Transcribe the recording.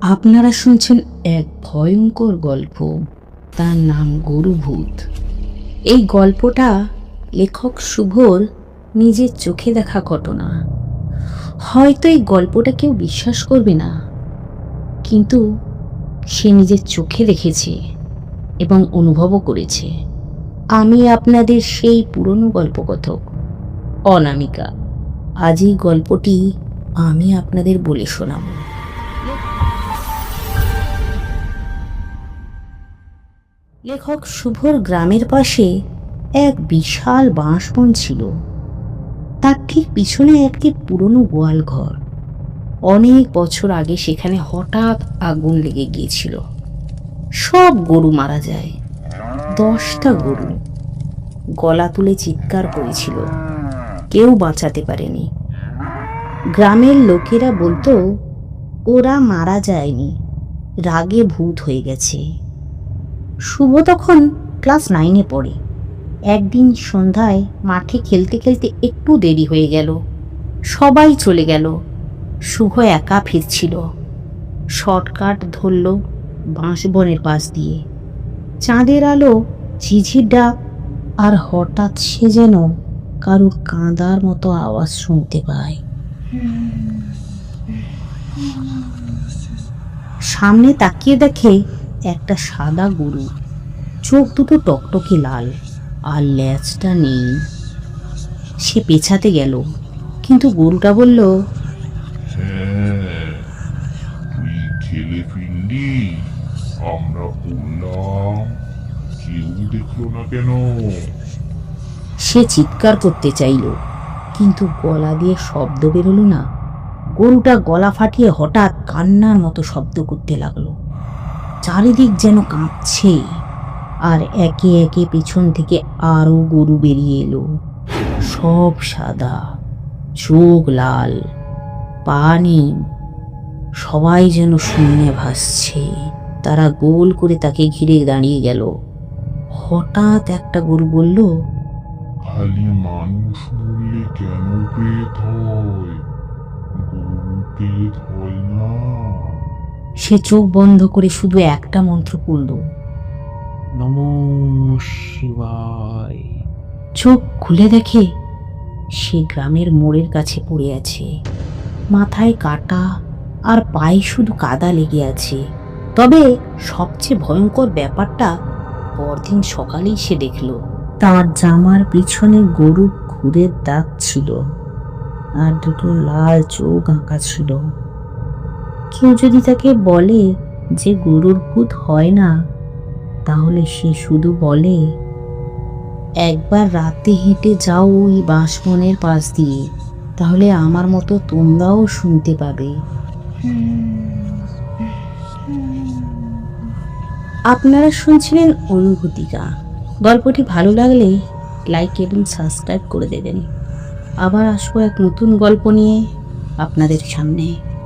আপনারা শুনছেন এক ভয়ঙ্কর গল্প। তার নাম গরুভূত। এই গল্পটা লেখক শুভর নিজের চোখে দেখা ঘটনা। হয়তো এই গল্পটা কেউ বিশ্বাস করবে না, কিন্তু সে নিজের চোখে দেখেছে এবং অনুভবও করেছে। আমি আপনাদের সেই পুরনো গল্পকথক, অনামিকা। আজ এই গল্পটি আমি আপনাদের বলে শোনাবো। লেখক শুভর গ্রামের পাশে এক বিশাল বাঁশবন ছিল। তার ঠিক পিছনে একটি পুরনো গোয়াল ঘর। অনেক বছর আগে সেখানে হঠাৎ আগুন লেগে গিয়েছিল। সব গরু মারা যায়। দশটা গরু। গলা তুলে চিৎকার করেছিল। কেউ বাঁচাতে পারেনি। গ্রামের লোকেরা বলতো, ওরা মারা যায়নি। রাগে ভূত হয়ে গেছে। শুভ তখন ক্লাস নাইনে পড়ে। একদিন সন্ধ্যায় মাঠে খেলতে খেলতে একটু দেরি হয়ে গেল। সবাই চলে গেল। শুভ একা ফিরছিল। শর্টকাট ধরল বাঁশবনের পাশ দিয়ে। চাঁদের আলো, ঝিঝির ডাক, আর হঠাৎ সে যেন কারুর কাঁদার মতো আওয়াজ শুনতে পায়। সামনে তাকিয়ে দেখে একটা সাদা গরু। চোখ দুটো টকটকে লাল আর ল্যাজটা নেই। সে পেছাতে গেল কিন্তু গরুটা বলল হ্যাঁ তুই খেলে ফিরলি আমরা বললাম কেউ দেখল না কেন? সে চিৎকার করতে চাইল কিন্তু গলা দিয়ে শব্দ বেরোলো না। গরুটা গলা ফাটিয়ে হঠাৎ কান্নার মতো শব্দ করতে লাগল। চারিদিক যেন কাঁপছে। আর একে একে পেছন থেকে আরও গরু বেরিয়ে এলো। সব সাদা, চোখ লাল, পা সবাই যেন শূন্যে ভাসছে। তারা গোল করে তাকে ঘিরে দাঁড়িয়ে গেল। হঠাৎ একটা গরু বলল, খালি মানুষ মরলে কেন পেট হয়? গরু পেট হয় না। সে চোখ বন্ধ করে শুধু একটা মন্ত্র পড়ল। নম শিবায়। চোখ খুলে দেখে সে গ্রামের মোড়ের কাছে পড়ে আছে। মাথায় কাটা আর পায়ে শুধু কাদা লেগে আছে। তবে সবচেয়ে ভয়ঙ্কর ব্যাপারটা পরদিন সকালেই সে দেখল। তার জামার পিছনে গরু খুরের দাগ ছিল আর দুটো লাল চোখ আঁকা ছিল। কেউ যদি তাকে বলে যে গরুর ভূত হয় না, তাহলে সে শুধু বলে, একবার রাতে হেঁটে যাও ওই বাঁশবনের পাশ দিয়ে, তাহলে আমার মতো তোমরাও শুনতে পাবে। আপনারা শুনছিলেন অনুভূতিকা। গল্পটি ভালো লাগলে লাইক এবং সাবস্ক্রাইব করে দেবেন। আবার আসব এক নতুন গল্প নিয়ে আপনাদের সামনে।